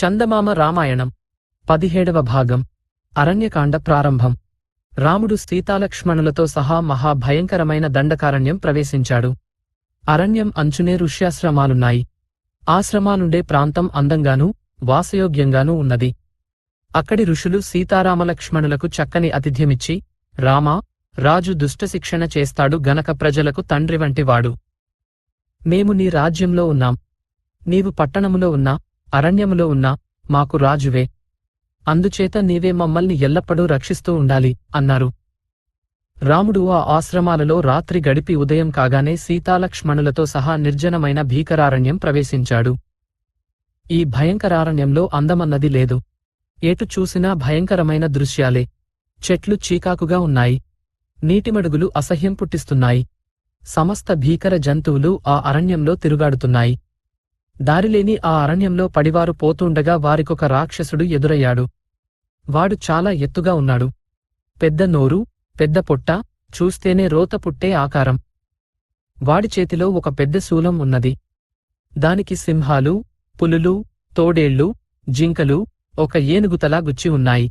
చందమామ రామాయణం. పదిహేడవ భాగం. అరణ్యకాండ ప్రారంభం. రాముడు సీతాలక్ష్మణులతో సహా మహాభయంకరమైన దండకారణ్యం ప్రవేశించాడు. అరణ్యం అంచునే ఋష్యాశ్రమాలున్నాయి. ఆశ్రమాలుండే ప్రాంతం అందంగానూ వాసయోగ్యంగానూ ఉన్నది. అక్కడి ఋషులు సీతారామలక్ష్మణులకు చక్కని అతిథ్యమిచ్చి రామా రాజు దుష్టశిక్షణ చేస్తాడు గనక ప్రజలకు తండ్రి వంటివాడు మేము నీ రాజ్యంలో ఉన్నాం. నీవు పట్టణములో ఉన్నా అరణ్యములో ఉన్నా మాకు రాజువే. అందుచేత నీవే మమ్మల్ని ఎల్లప్పుడూ రక్షిస్తూ ఉండాలి అన్నారు. రాముడు ఆ ఆశ్రమాలలో రాత్రి గడిపి ఉదయం కాగానే సీతాలక్ష్మణులతో సహా నిర్జనమైన భీకరారణ్యం ప్రవేశించాడు. ఈ భయంకరారణ్యంలో అందమన్నది లేదు. ఏటు చూసినా భయంకరమైన దృశ్యాలే. చెట్లు చీకాకుగా ఉన్నాయి. నీటిమడుగులు అసహ్యం పుట్టిస్తున్నాయి. సమస్త భీకర జంతువులు ఆ అరణ్యంలో తిరుగాడుతున్నాయి. దారిలేని ఆ అరణ్యంలో పడివారు పోతుండగా వారికొక రాక్షసుడు ఎదురయ్యాడు. వాడు చాలా ఎత్తుగా ఉన్నాడు. పెద్ద నోరు పెద్ద పొట్ట చూస్తేనే రోత పుట్టే ఆకారం. వాడి చేతిలో ఒక పెద్ద శూలం ఉన్నది. దానికి సింహాలు పులులు తోడేళ్ళు జింకలు ఒక ఏనుగుతలా గుచ్చి ఉన్నాయి.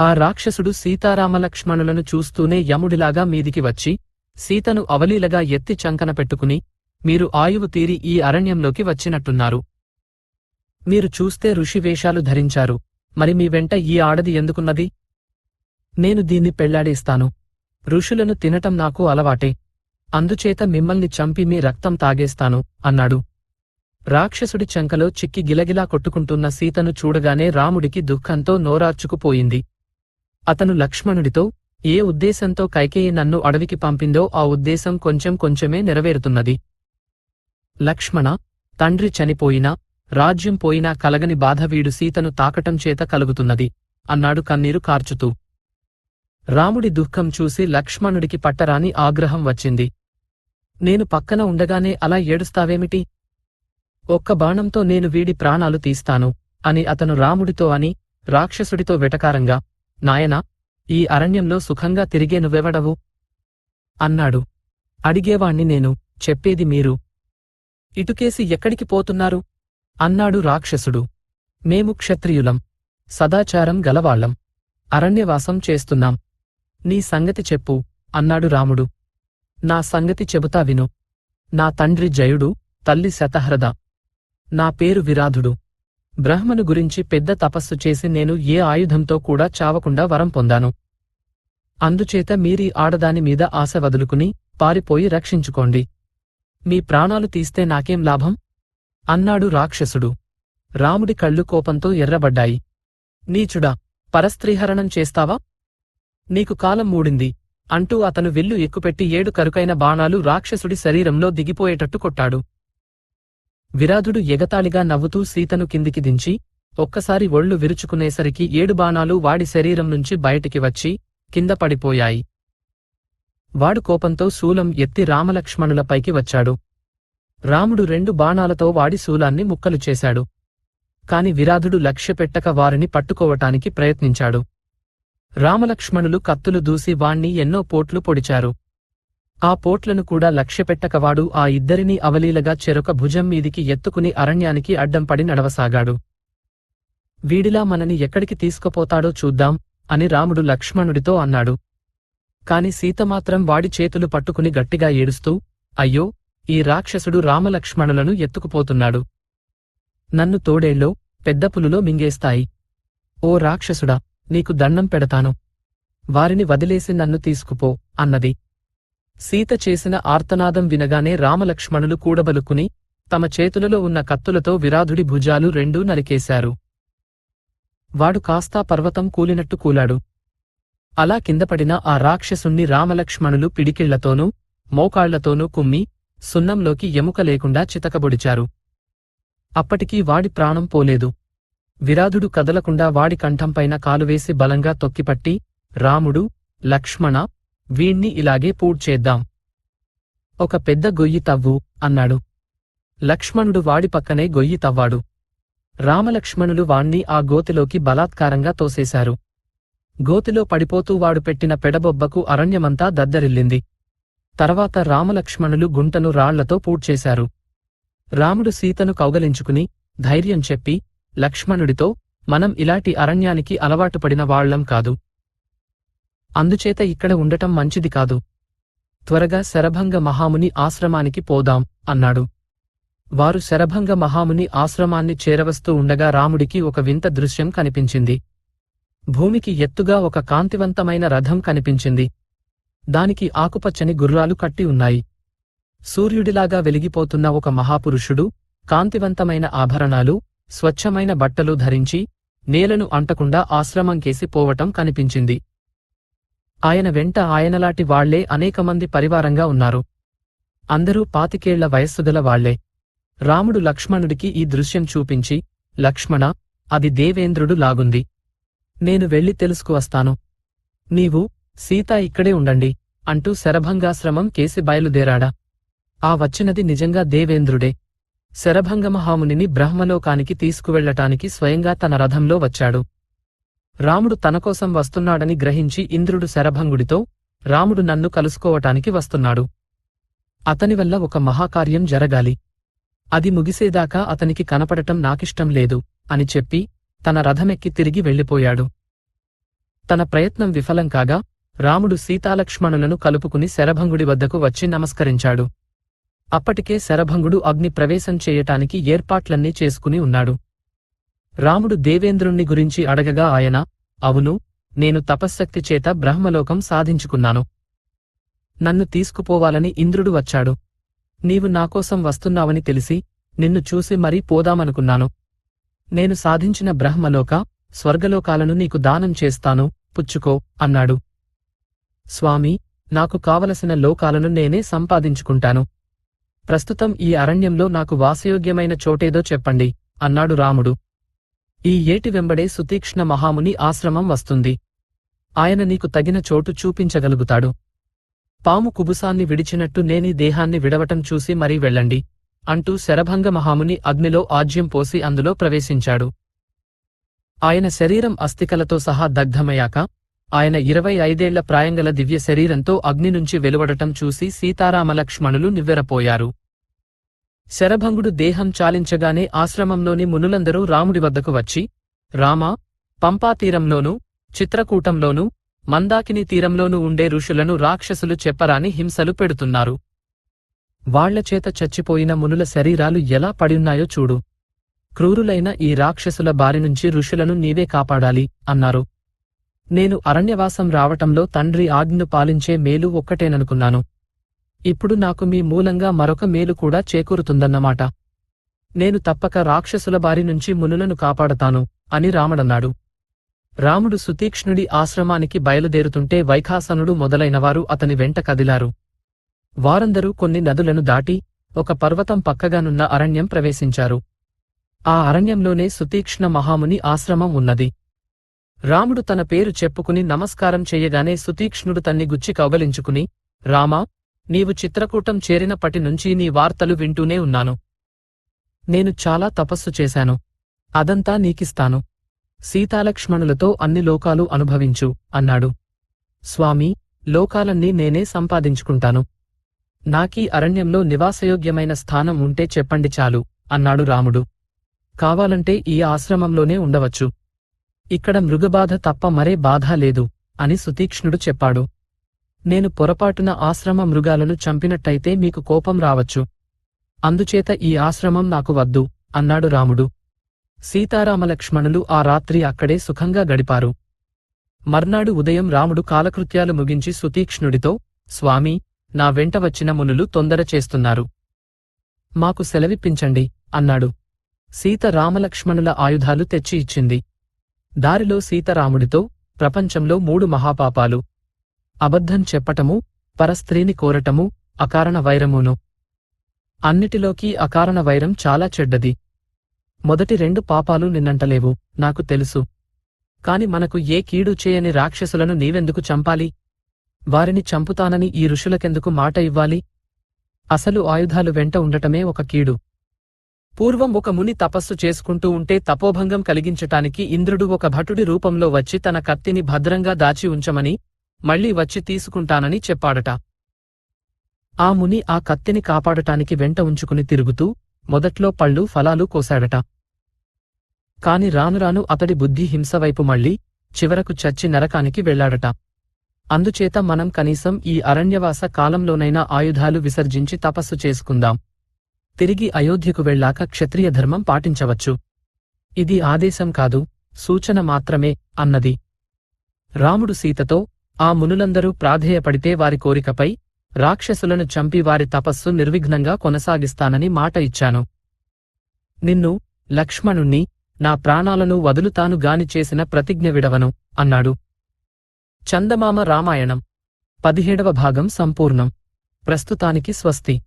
ఆ రాక్షసుడు సీతారామలక్ష్మణులను చూస్తూనే యముడిలాగా మీదికి వచ్చి సీతను అవలీలగా ఎత్తి చంకన పెట్టుకుని మీరు ఆయువు తీరి ఈ అరణ్యంలోకి వచ్చినట్టున్నారు. మీరు చూస్తే ఋషివేషాలు ధరించారు. మరి మీ వెంట ఈ ఆడది ఎందుకున్నది? నేను దీన్ని పెళ్ళాడేస్తాను. ఋషులను తినటం నాకు అలవాటే. అందుచేత మిమ్మల్ని చంపి మీ రక్తం తాగేస్తాను అన్నాడు. రాక్షసుడి చంకలో చిక్కి గిలగిలా కొట్టుకుంటున్న సీతను చూడగానే రాముడికి దుఃఖంతో నోరార్చుకుపోయింది. అతను లక్ష్మణుడితో ఏ ఉద్దేశంతో కైకేయి నన్ను అడవికి పంపిందో ఆ ఉద్దేశం కొంచెం కొంచెమే నెరవేరుతున్నది. లక్ష్మణ తండ్రి చనిపోయినా రాజ్యం పోయినా కలగని బాధ వీడు సీతను తాకటం చేత కలుగుతున్నది. అన్నాడు కన్నీరు కార్చుతూ. రాముడి దుఃఖం చూసి లక్ష్మణుడికి పట్టరాని ఆగ్రహం వచ్చింది. నేను పక్కన ఉండగానే అలా ఏడుస్తావేమిటి? ఒక్క బాణంతో నేను వీడి ప్రాణాలు తీస్తాను అని అతను రాముడితో అని రాక్షసుడితో వెటకారంగా. నాయనా ఈ అరణ్యంలో సుఖంగా తిరిగే నువ్వెవడవు? అన్నాడు. అడిగేవాణ్ణి నేను చెప్పేది మీరు. ఇటుకేసి ఎక్కడికి పోతున్నారు? అన్నాడు రాక్షసుడు. మేము క్షత్రియులం సదాచారం గలవాళ్ళం అరణ్యవాసం చేస్తున్నాం. నీ సంగతి చెప్పు అన్నాడు రాముడు. నా సంగతి చెబుతా విను. నా తండ్రి జయుడు తల్లి శతహ్రద. నా పేరు విరాధుడు. బ్రహ్మను గురించి పెద్ద తపస్సు చేసి నేను ఏ ఆయుధంతో కూడా చావకుండా వరం పొందాను. అందుచేత మీరీ ఆడదాని మీద ఆశ వదులుకుని పారిపోయి రక్షించుకోండి. మీ ప్రాణాలు తీస్తే నాకేం లాభం? అన్నాడు రాక్షసుడు. రాముడి కళ్ళు కోపంతో ఎర్రబడ్డాయి. నీచుడా పరస్త్రీహరణం చేస్తావా? నీకు కాలం మూడింది. అంటూ అతను విల్లు ఎక్కుపెట్టి ఏడు కరుకైన బాణాలు రాక్షసుడి శరీరంలో దిగిపోయేటట్టు కొట్టాడు. విరాధుడు ఎగతాళిగా నవ్వుతూ సీతను కిందికి దించి ఒక్కసారి ఒళ్ళు విరుచుకునేసరికి ఏడు బాణాలు వాడి శరీరం నుంచి బయటికి వచ్చి కింద పడిపోయాయి. వాడు కోపంతో శూలం ఎత్తి రామలక్ష్మణులపైకి వచ్చాడు. రాముడు రెండు బాణాలతో వాడి శూలాన్ని ముక్కలు చేశాడు. కాని విరాధుడు లక్ష్యపెట్టక వారిని పట్టుకోవటానికి ప్రయత్నించాడు. రామలక్ష్మణులు కత్తులు దూసి వాణ్ణి ఎన్నో పోట్లు పొడిచారు. ఆ పోట్లను కూడా లక్ష్యపెట్టకవాడు ఆ ఇద్దరినీ అవలీలగా చెరొక భుజం మీదికి ఎత్తుకుని అరణ్యానికి అడ్డంపడి నడవసాగాడు. వీడిలా మనని ఎక్కడికి తీసుకుపోతాడో చూద్దాం అని రాముడు లక్ష్మణుడితో అన్నాడు. కాని సీత మాత్రం వాడి చేతులు పట్టుకుని గట్టిగా ఏడుస్తూ అయ్యో ఈ రాక్షసుడు రామలక్ష్మణులను ఎత్తుకుపోతున్నాడు. నన్ను తోడేళ్ళో పెద్ద పులులో మింగేస్తాయి. ఓ రాక్షసుడా నీకు దండం పెడతాను. వారిని వదిలేసి నన్ను తీసుకుపో అన్నది. సీత చేసిన ఆర్తనాదం వినగానే రామలక్ష్మణులు కూడబలుకుని తమ చేతులలో ఉన్న కత్తులతో విరాధుడి భుజాలు రెండూ నరికేశారు. వాడు కాస్తా పర్వతం కూలినట్టు కూలాడు. అలా కిందపడిన ఆ రాక్షసుణ్ణి రామలక్ష్మణులు పిడికిళ్ళతోనూ మోకాళ్ళతోనూ కుమ్మి సున్నంలోకి ఎముక లేకుండా చితకబొడిచారు. అప్పటికీ వాడి ప్రాణం పోలేదు. విరాధుడు కదలకుండా వాడి కంఠంపైన కాలువేసి బలంగా తొక్కిపట్టి రాముడు లక్ష్మణ వీణ్ణి ఇలాగే పూడ్చేద్దాం. ఒక పెద్ద గొయ్యి తవ్వు అన్నాడు. లక్ష్మణుడు వాడి పక్కనే గొయ్యి తవ్వాడు. రామలక్ష్మణులు వాణ్ణి ఆ గోతిలోకి బలాత్కారంగా తోసేశారు. గోతిలో పడిపోతూ వాడు పెట్టిన పెడబొబ్బకు అరణ్యమంతా దద్దరిల్లింది. తర్వాత రామలక్ష్మణులు గుంటను రాళ్ళతో పూడ్చేశారు. రాముడు సీతను కౌగలించుకుని ధైర్యం చెప్పి లక్ష్మణుడితో మనం ఇలాంటి అరణ్యానికి అలవాటు పడిన వాళ్ళం కాదు. అందుచేత ఇక్కడ ఉండటం మంచిది కాదు. త్వరగా శరభంగ మహాముని ఆశ్రమానికి పోదాం అన్నాడు. వారు శరభంగ మహాముని ఆశ్రమాన్ని చేరవస్తూ ఉండగా రాముడికి ఒక వింత దృశ్యం కనిపించింది. భూమికి ఎత్తుగా ఒక కాంతివంతమైన రథం కనిపించింది. దానికి ఆకుపచ్చని గుర్రాలు కట్టి ఉన్నాయి. సూర్యుడిలాగా వెలిగిపోతున్న ఒక మహాపురుషుడు కాంతివంతమైన ఆభరణాలు స్వచ్ఛమైన బట్టలు ధరించి నేలను అంటకుండా ఆశ్రమంకేసి పోవటం కనిపించింది. ఆయన వెంట ఆయనలాటి వాళ్ళే అనేకమంది పరివారంగా ఉన్నారు. అందరూ పాతికేళ్ళ వయస్సుగల వాళ్ళే. రాముడు లక్ష్మణుడికి ఈ దృశ్యం చూపించి లక్ష్మణ అది దేవేంద్రుడు లాగుంది. నేను వెళ్ళి తెలుసుకువస్తాను నీవు సీత ఇక్కడే ఉండండి అంటూ శరభంగాశ్రమం కేసి బయలుదేరాడా. ఆ వచ్చినది నిజంగా దేవేంద్రుడే. శరభంగమహామునిని బ్రహ్మలోకానికి తీసుకువెళ్ళటానికి స్వయంగా తన రథంలో వచ్చాడు. రాముడు తనకోసం వస్తున్నాడని గ్రహించి ఇంద్రుడు శరభంగుడితో రాముడు నన్ను కలుసుకోవటానికి వస్తున్నాడు. అతనివల్ల ఒక మహాకార్యం జరగాలి. అది ముగిసేదాకా అతనికి కనపడటం నాకిష్టం లేదు అని చెప్పి తన రథమెక్కి తిరిగి వెళ్ళిపోయాడు. తన ప్రయత్నం విఫలం కాగా రాముడు సీతాలక్ష్మణులను కలుపుకుని శరభంగుడి వద్దకు వచ్చి నమస్కరించాడు. అప్పటికే శరభంగుడు అగ్ని ప్రవేశం చేయటానికి ఏర్పాట్లన్నీ చేసుకుని ఉన్నాడు. రాముడు దేవేంద్రుణ్ణి గురించి అడగగా ఆయన అవును నేను తపశ్శక్తి చేత బ్రహ్మలోకం సాధించుకున్నాను. నన్ను తీసుకుపోవాలని ఇంద్రుడు వచ్చాడు. నీవు నాకోసం వస్తున్నావని తెలిసి నిన్ను చూసి మరీ పోదామనుకున్నాను. నేను సాధించిన బ్రహ్మలోక స్వర్గలోకాలను నీకు దానం చేస్తాను పుచ్చుకో అన్నాడు. స్వామి నాకు కావలసిన లోకాలను నేనే సంపాదించుకుంటాను. ప్రస్తుతం ఈ అరణ్యంలో నాకు వాసయోగ్యమైన చోటేదో చెప్పండి అన్నాడు రాముడు. ఈ ఏటి వెంబడే సుతీక్ష్ణ మహాముని ఆశ్రమం వస్తుంది. ఆయన నీకు తగిన చోటు చూపించగలుగుతాడు. పాము కుబుసాన్ని విడిచినట్టు నేనీ దేహాన్ని విడవటం చూసి మరీ వెళ్ళండి. అంటూ శరభంగ మహాముని అగ్నిలో ఆజ్యం పోసి అందులో ప్రవేశించాడు. ఆయన శరీరం అస్థికలతో సహా దగ్ధమయ్యాక ఆయన ఇరవై ఐదేళ్ళ ప్రాయంగల దివ్య శరీరంతో అగ్ని నుంచి వెలువడటం చూసి సీతారామలక్ష్మణులు నివ్వెరపోయారు. శరభంగుడు దేహం చాలించగానే ఆశ్రమంలోని మునులందరూ రాముడి వద్దకు వచ్చి రామా పంపాతీరంలోనూ చిత్రకూటంలోనూ మందాకిని తీరంలోనూ ఉండే ఋషులను రాక్షసులు చెప్పరాని హింసలు పెడుతున్నారు. వాళ్ళచేత చచ్చిపోయిన మునుల శరీరాలు ఎలా పడిన్నాయో చూడు. క్రూరులైన ఈ రాక్షసుల బారినుంచి ఋషులను నీవే కాపాడాలి అన్నారు. నేను అరణ్యవాసం రావటంలో తండ్రి ఆజ్ఞను పాలించే మేలు ఒక్కటేననుకున్నాను. ఇప్పుడు నాకు మీ మూలంగా మరొక మేలు కూడా చేకూరుతుందన్నమాట. నేను తప్పక రాక్షసుల బారి నుంచి మునులను కాపాడతాను అని రాముడన్నాడు. రాముడు సుతీక్ష్ణుడి ఆశ్రమానికి బయలుదేరుతుంటే వైఖాసనుడు మొదలైనవారు అతని వెంట కదిలారు. వారందరూ కొన్ని నదులను దాటి ఒక పర్వతం పక్కగానున్న అరణ్యం ప్రవేశించారు. ఆ అరణ్యంలోనే సుతీక్ష్ణ మహాముని ఆశ్రమం ఉన్నది. రాముడు తన పేరు చెప్పుకుని నమస్కారం చెయ్యగానే సుతీక్ష్ణుడు తన్ని గుచ్చి కౌగలించుకుని రామా నీవు చిత్రకూటం చేరినప్పటి నుంచి నీ వార్తలు వింటూనే ఉన్నాను. నేను చాలా తపస్సు చేశాను. అదంతా నీకిస్తాను. సీతాలక్ష్మణులతో అన్ని లోకాలు అనుభవించు అన్నాడు. స్వామి లోకాలన్నీ నేనే సంపాదించుకుంటాను. నాకీ అరణ్యంలో నివాసయోగ్యమైన స్థానం ఉంటే చెప్పండి చాలు అన్నాడు రాముడు. కావాలంటే ఈ ఆశ్రమంలోనే ఉండవచ్చు. ఇక్కడ మృగబాధ తప్ప మరే బాధ లేదు అని సుతీక్ష్ణుడు చెప్పాడు. నేను పొరపాటున ఆశ్రమ మృగాలను చంపినట్టయితే మీకు కోపం రావచ్చు. అందుచేత ఈ ఆశ్రమం నాకు వద్దు అన్నాడు రాముడు. సీతారామలక్ష్మణులు ఆ రాత్రి అక్కడే సుఖంగా గడిపారు. మర్నాడు ఉదయం రాముడు కాలకృత్యాలు ముగించి సుతీక్ష్ణుడితో స్వామి నా వెంట వచ్చిన మునులు తొందర చేస్తున్నారు. మాకు సెలవిప్పించండి అన్నాడు. సీత రామలక్ష్మణుల ఆయుధాలు తెచ్చి ఇచ్చింది. దారిలో సీతరాముడితో ప్రపంచంలో మూడు మహాపాపాలు. అబద్ధం చెప్పటము పరస్త్రీని కోరటము అకారణ వైరమును. అన్నిటిలోకి అకారణ వైరం చాలా చెడ్డది. మొదటి రెండు పాపాలు నిన్నంటలేవు నాకు తెలుసు. కాని మనకు ఏ కీడు చేయని రాక్షసులను నీవెందుకు చంపాలి? వారిని చంపుతానని ఈ ఋషులకెందుకు మాట ఇవ్వాలి? అసలు ఆయుధాలు వెంట ఉండటమే ఒక కీడు. పూర్వం ఒక ముని తపస్సు చేసుకుంటూ ఉంటే తపోభంగం కలిగించటానికి ఇంద్రుడు ఒక భటుడి రూపంలో వచ్చి తన కత్తిని భద్రంగా దాచి ఉంచమని మళ్ళీ వచ్చి తీసుకుంటానని చెప్పాడట. ఆ ముని ఆ కత్తిని కాపాడటానికి వెంట ఉంచుకుని తిరుగుతూ మొదట్లో పళ్ళు ఫలాలు కోశాడట. కాని రానురాను అతడి బుద్ధి హింసవైపు మళ్ళీ చివరకు చచ్చి నరకానికి వెళ్ళాడట. అందుచేత మనం కనీసం ఈ అరణ్యవాస కాలంలోనైనా ఆయుధాలు విసర్జించి తపస్సు చేసుకుందాం. తిరిగి అయోధ్యకు వెళ్ళాక క్షత్రియ ధర్మం పాటించవచ్చు. ఇది ఆదేశం కాదు సూచన మాత్రమే అన్నది. రాముడు సీతతో ఆ మునులందరూ ప్రాధేయపడితే వారి కోరికపై రాక్షసులను చంపి వారి తపస్సు నిర్విఘ్నంగా కొనసాగిస్తానని మాట ఇచ్చాను. నిన్ను లక్ష్మణుణ్ణి నా ప్రాణాలను వదులుతాను గాని చేసిన ప్రతిజ్ఞ విడవను అన్నాడు. చందమామ రామాయణం పదిహేడవ భాగం సంపూర్ణం. ప్రస్తుతానికి స్వస్తి.